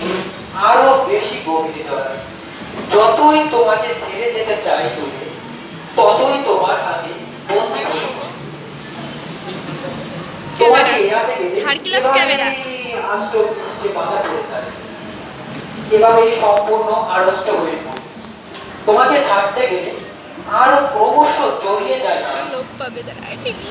গিয়ে আরও বেশি গভীরে জড়াবে যতই তোমাকে ছেড়ে যেতে চাই তুমি ততই তোমার হাতে বন্দি হয়ে তোমাকে এড়াতে গেলে Hercules এভাবেই ক্যামেরা। আষ্ট পৃষ্ঠে বাধা পড়ে থাকে এভাবেই সম্পূর্ণ আড়ষ্ট হয়ে পড়ে। তোমাকে ছাড়তে গেলে আরও ক্রমশ জড়িয়ে যায়। না লোক পাবে তারা ঠিকই